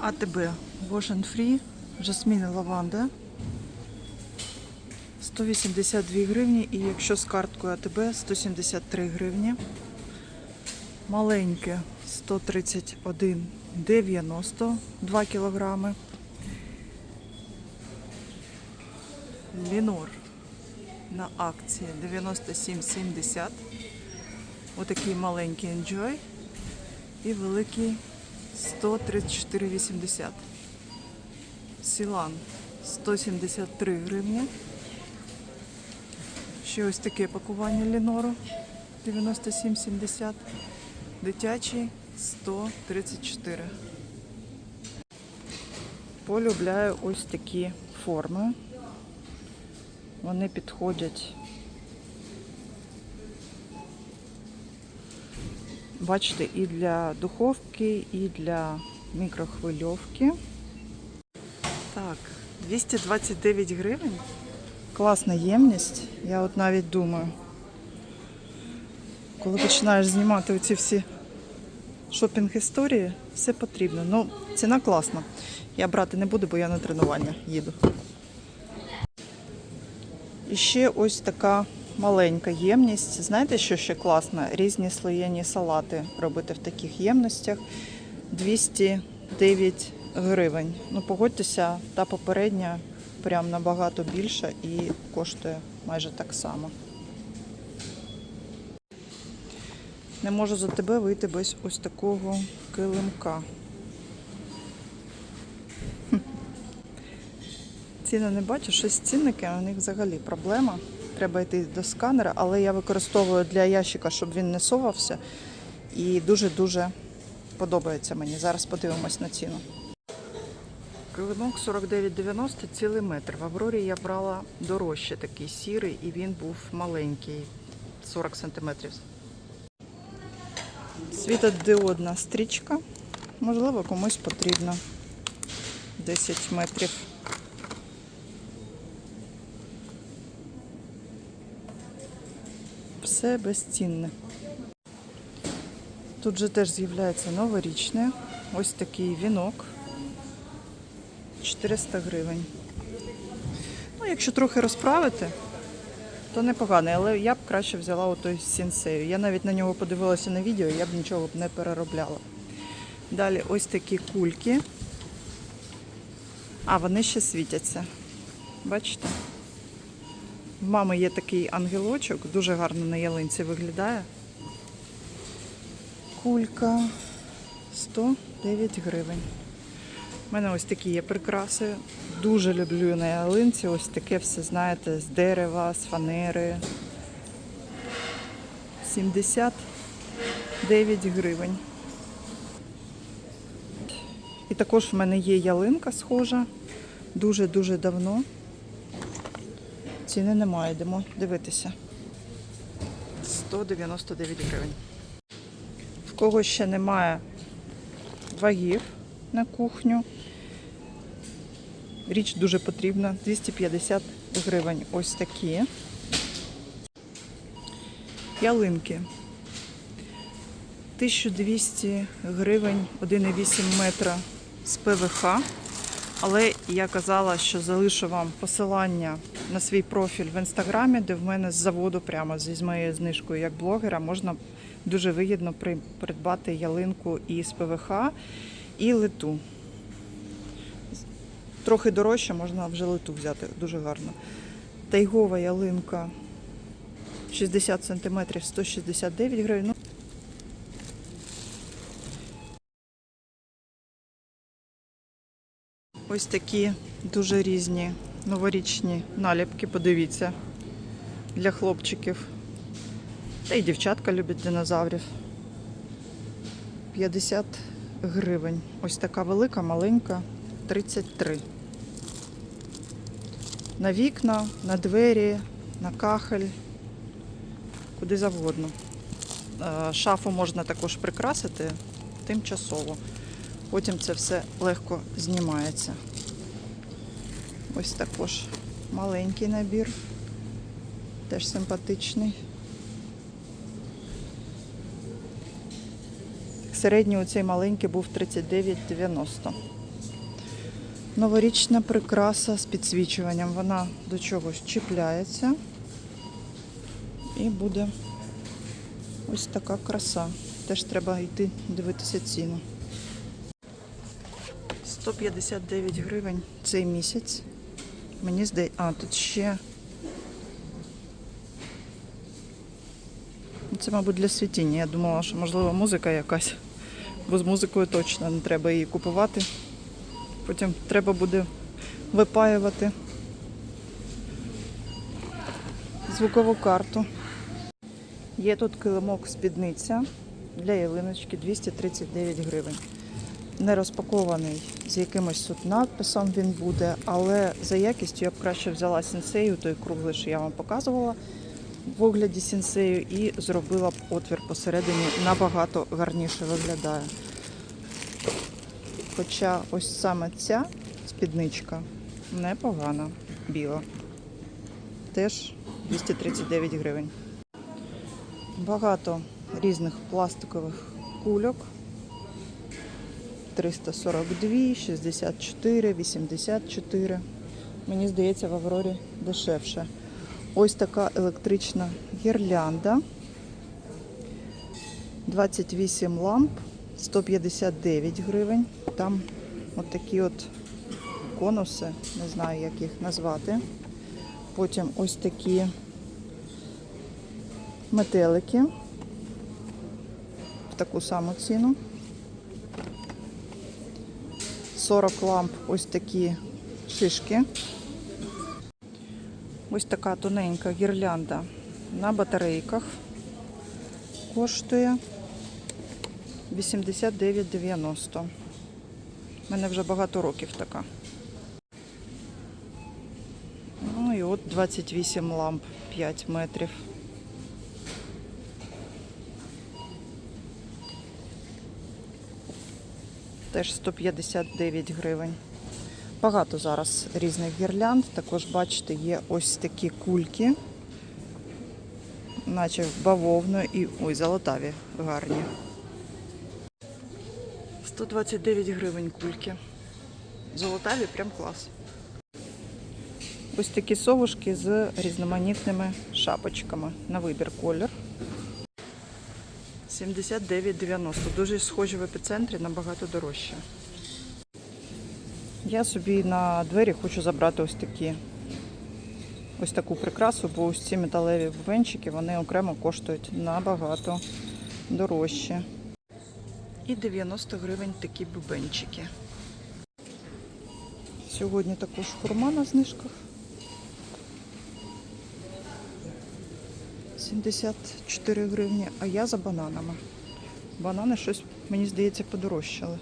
АТБ Wash and Free, жасмін лаванда. 182 гривні і якщо з карткою АТБ 173 гривні. Маленьке 131,90 2 кілограми. Лінор на акції 97,70. Отакий маленький Enjoy і великий 134,80. Сілан 173 гривні. Ще ось таке пакування Лінору 97,70. Дитячий 134. Полюбляю ось такі форми. Вони підходять. Бачите, і для духовки, і для мікрохвильовки. Так, 229 гривень. Класна ємність. Я от навіть думаю, коли починаєш знімати оці всі шопінг історії, все потрібно. Ну, ціна класна. Я брати не буду, бо я на тренування їду. І ще ось така маленька ємність. Знаєте, що ще класно? Різні слоєні салати робити в таких ємностях. 209 гривень. Ну, погодьтеся, та попередня прям набагато більша і коштує майже так само. Не можу за тебе вийти без ось такого килимка. Ціни не бачу, щось цінники, у них взагалі проблема. Треба йти до сканера, але я використовую для ящика, щоб він не совався. І дуже-дуже подобається мені. Зараз подивимось на ціну. Килимок 49,90 цілий метр. В Аврорі я брала дорожче такий сірий, і він був маленький, 40 сантиметрів. Світодіодна стрічка. Можливо, комусь потрібно 10 метрів. Все безцінне. Тут же теж з'являється новорічне. Ось такий вінок. 400 гривень. Ну, якщо трохи розправити, то непоганий, але я б краще взяла отой сінсею. Я навіть на нього подивилася на відео, я б нічого б не переробляла. Далі ось такі кульки. А, вони ще світяться. Бачите? В мами є такий ангелочок, дуже гарно на ялинці виглядає. Кулька 109 гривень. У мене ось такі є прикраси. Дуже люблю на ялинці. Ось таке все, знаєте, з дерева, з фанери. 79 гривень. І також в мене є ялинка схожа. Дуже-дуже давно. Ціни немає, йдемо дивитися. 199 гривень. В кого ще немає вагів на кухню. Річ дуже потрібна. 250 гривень. Ось такі. Ялинки. 1200 гривень 1,8 метра з ПВХ. Але я казала, що залишу вам посилання на свій профіль в інстаграмі, де в мене з заводу, прямо зі моєю знижкою як блогера, можна дуже вигідно при- придбати ялинку із ПВХ і литу. Трохи дорожче, можна вже литу взяти, дуже гарно. Тайгова ялинка 60 см 169 гривень. Ну, Ось такі дуже різні новорічні наліпки, подивіться, для хлопчиків. Та й дівчатка люблять динозаврів. 50 гривень. Ось така велика, маленька, 33. На вікна, на двері, на кахель, куди завгодно. Е, Шафу можна також прикрасити тимчасово. Потім це все легко знімається. Ось також маленький набір, теж симпатичний. Середній оцей маленький був 39,90. Новорічна прикраса з підсвічуванням. Вона до чогось чіпляється. І буде ось така краса. Теж треба йти дивитися ціну. 159 гривень цей місяць. Мені здається, а тут ще. Це, мабуть, для світіння. Я думала, що можливо музика якась. Бо з музикою точно не треба її купувати. Потім треба буде випаювати звукову карту. Є тут килимок спідниця для ялиночки 239 гривень. Не розпакований з якимось тут надписом він буде, але за якістю я б краще взяла сінсею, той круглий, що я вам показувала в огляді сінсею, і зробила б отвір посередині набагато гарніше виглядає. Хоча ось саме ця спідничка непогана, біла. Теж 239 гривень. Багато різних пластикових кульок. 342, 64, 84. Мені здається, в Аврорі дешевше. Ось така електрична гірлянда. 28 ламп, 159 гривень. Там от такі от конуси, не знаю, як їх назвати. Потім ось такі метелики в таку саму ціну. 40 ламп ось такі шишки. Ось така тоненька гірлянда на батарейках. Коштує 89,90. У мене вже багато років така. Ну і от 28 ламп 5 метрів. Теж 159 гривень. Багато зараз різних гірлянд. Також, бачите, є ось такі кульки, наче в бавовну і ой, золотаві гарні. 129 гривень кульки. Золотаві прям клас. Ось такі совушки з різноманітними шапочками на вибір колір. 79,90. Дуже схожі в епіцентрі, набагато дорожче. Я собі на двері хочу забрати ось такі. Ось таку прикрасу, бо ось ці металеві бубенчики, вони окремо коштують набагато дорожче. І 90 гривень такі бубенчики. Сьогодні також хурма на знижках. 74 гривні, а я за бананами. Банани щось, мені здається, подорожчали.